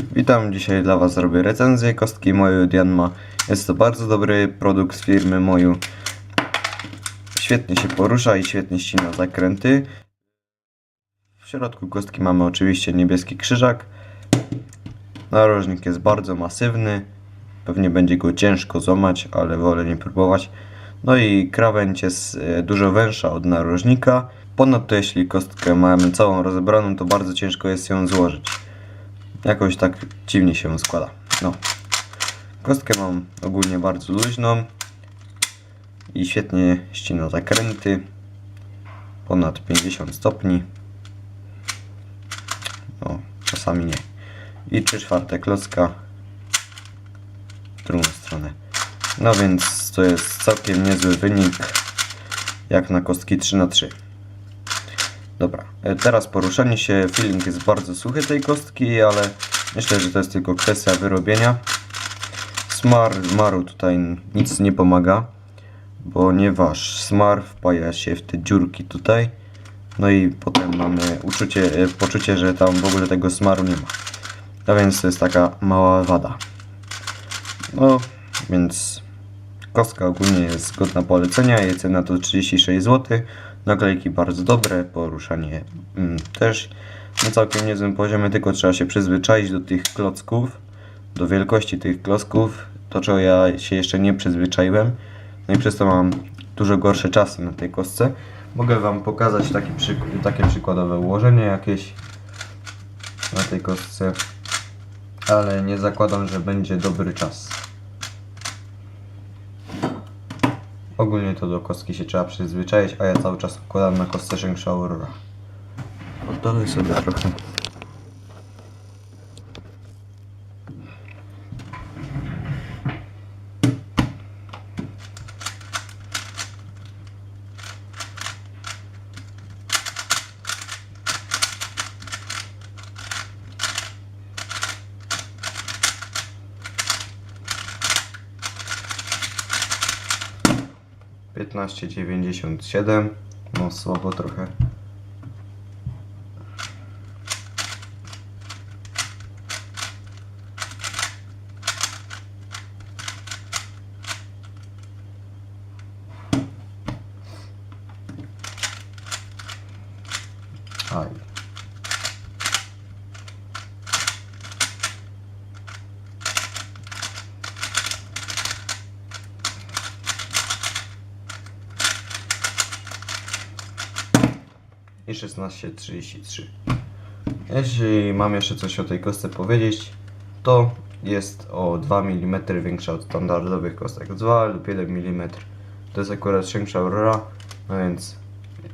Witam, dzisiaj dla Was zrobię recenzję kostki Moju Dianma. Jest to bardzo dobry produkt z firmy Moju. Świetnie się porusza i świetnie ścina zakręty. W środku kostki mamy oczywiście niebieski krzyżak. Narożnik jest bardzo masywny. Pewnie będzie go ciężko złamać, ale wolę nie próbować. No i krawędź jest e, dużo węższa od narożnika. Ponadto jeśli kostkę mamy całą rozebraną, to bardzo ciężko jest ją złożyć. Jakoś tak dziwnie się składa. No. Kostkę mam ogólnie bardzo luźną i świetnie ścina zakręty. Ponad 50 stopni. No, czasami nie. I 3 czwarte klocka w drugą stronę. No więc to jest całkiem niezły wynik jak na kostki 3 na 3 Dobra, e, teraz poruszanie się. Feeling jest bardzo suchy tej kostki, ale myślę, że to jest tylko kwestia wyrobienia. Smar, smaru tutaj nic nie pomaga, ponieważ smar wpaja się w te dziurki tutaj. No i potem mamy uczucie, e, poczucie, że tam w ogóle tego smaru nie ma. A więc to jest taka mała wada. No, więc kostka ogólnie jest godna polecenia. Jej cena to 36 zł. Naklejki bardzo dobre, poruszanie mm, też na całkiem niezłym poziomie, tylko trzeba się przyzwyczaić do tych klocków, do wielkości tych klocków, to czego ja się jeszcze nie przyzwyczaiłem. No i przez to mam dużo gorsze czasy na tej kostce. Mogę Wam pokazać taki przyk- takie przykładowe ułożenie jakieś na tej kostce, ale nie zakładam, że będzie dobry czas. Ogólnie to do kostki się trzeba przyzwyczaić, a ja cały czas układam na kostce Shengsha Aurora. Oddalę sobie trochę. Piętnaście dziewięćdziesiąt siedem. No słabo trochę. Aj. I 16.33. Jeśli mam jeszcze coś o tej kostce powiedzieć, to jest o 2 mm większa od standardowych kostek. 2 lub 1 mm. To jest akurat większa Aurora, no więc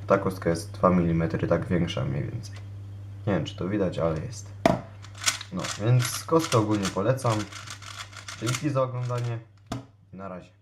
ta kostka jest 2 mm tak większa mniej więcej. Nie wiem czy to widać, ale jest. No, więc kostkę ogólnie polecam. Dzięki za oglądanie. Na razie.